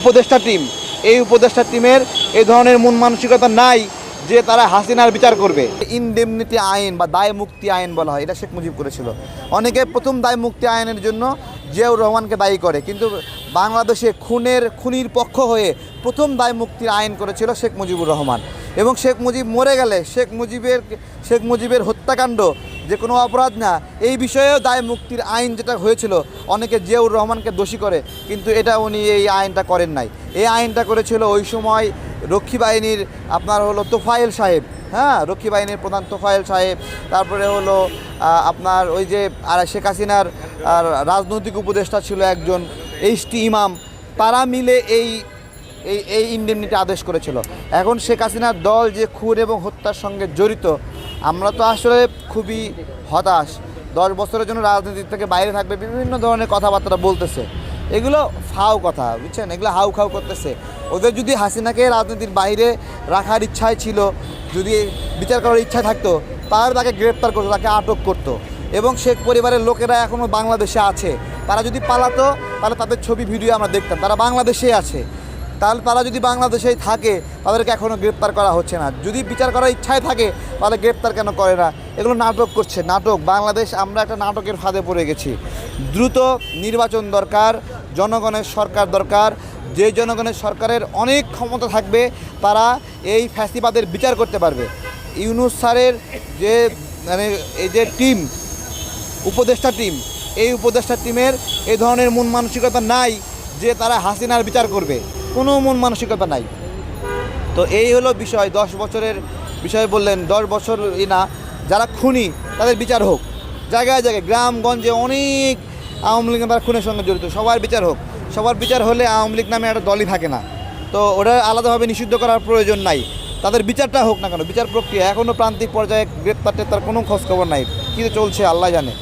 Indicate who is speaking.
Speaker 1: উপদেষ্টা টিম, এই উপদেষ্টা টিমের এই ধরনের মন মানসিকতা নাই যে তারা হাসিনার বিচার করবে। ইনডেমনিটি আইন বা দায় মুক্তি আইন বলা হয়, এটা শেখ মুজিব করেছিল। অনেকে প্রথম দায় মুক্তি আইনের জন্য জিয়াউর রহমানকে দায়ী করে, কিন্তু বাংলাদেশে খুনের, খুনির পক্ষ হয়ে প্রথম দায় মুক্তির আইন করেছিল শেখ মুজিবুর রহমান। এবং শেখ মুজিব মরে গেলে শেখ মুজিবের শেখ মুজিবের হত্যাকাণ্ড যে কোনো অপরাধ না। এই বিষয়েও দায় মুক্তির আইন যেটা হয়েছিল, অনেকে জিয়াউর রহমানকে দোষী করে, কিন্তু এটা উনি এই আইনটা করেন নাই। এই আইনটা করেছিল ওই সময় রক্ষী বাহিনীর আপনার হলো তোফায়েল সাহেব হ্যাঁ? রক্ষী বাহিনীর প্রধান তোফায়েল সাহেব, তারপরে হলো আপনার ওই যে, আর শেখ হাসিনার রাজনৈতিক উপদেষ্টা ছিল একজন এইচ টি ইমাম। তারা মিলে এই এই এই ইন্ডেমনিটি আদেশ করেছিল। এখন শেখ হাসিনার দল যে খুন এবং হত্যার সঙ্গে জড়িত, আমরা তো আসলে খুবই হতাশ। দশ বছরের জন্য রাজনীতি থেকে বাইরে থাকবে, বিভিন্ন ধরনের কথাবার্তা বলতেছে। এগুলো ফাও কথা, বুঝছেন? এগুলো হাউ খাউ করতেছে। ওদের যদি হাসিনাকে রাজনীতির বাইরে রাখার ইচ্ছাই ছিল, যদি বিচার করার ইচ্ছা থাকতো, তাহলে তাকে গ্রেপ্তার করতো, তাকে আটক করতো। এবং শেখ পরিবারের লোকেরা এখনও বাংলাদেশে আছে। তারা যদি পালাতো, তাহলে তাদের ছবি, ভিডিও আমরা দেখতাম। তারা বাংলাদেশে আছে। তাহলে তারা যদি বাংলাদেশেই থাকে, তাদেরকে এখনও গ্রেপ্তার করা হচ্ছে না। যদি বিচার করার ইচ্ছায় থাকে, তাহলে গ্রেপ্তার কেন করে না? এগুলো নাটক করছে, নাটক। বাংলাদেশ, আমরা একটা নাটকের ফাঁদে পড়ে গেছি। দ্রুত নির্বাচন দরকার, জনগণের সরকার দরকার। যে জনগণের সরকারের অনেক ক্ষমতা থাকবে, তারা এই ফ্যাসিবাদের বিচার করতে পারবে। ইউনুস স্যারের যে মানে এই যে টিম, উপদেষ্টা টিম, এই উপদেষ্টা টিমের এই ধরনের মন মানসিকতা নাই যে তারা হাসিনার বিচার করবে। কোনো মন মানসিকতা নাই। তো এই হলো বিষয়, দশ বছরের বিষয় বললেন, দশ বছর ই না, যারা খুনি, তাদের বিচার হোক। জায়গায় জায়গায়, গ্রামগঞ্জে অনেক আওয়ামী লীগ তারা খুনের সঙ্গে জড়িত, সবার বিচার হোক। সবার বিচার হলে আওয়ামী লীগ নামে একটা দলই থাকে না। তো ওটা আলাদাভাবে নিষিদ্ধ করার প্রয়োজন নাই। তাদের বিচারটা হোক না কেন, বিচার প্রক্রিয়া। এখনও প্রান্তিক পর্যায়ে গ্রেপ্তার টেপ্তার কোনো খোঁজখবর নাই। কী চলছে, আল্লাহ জানে।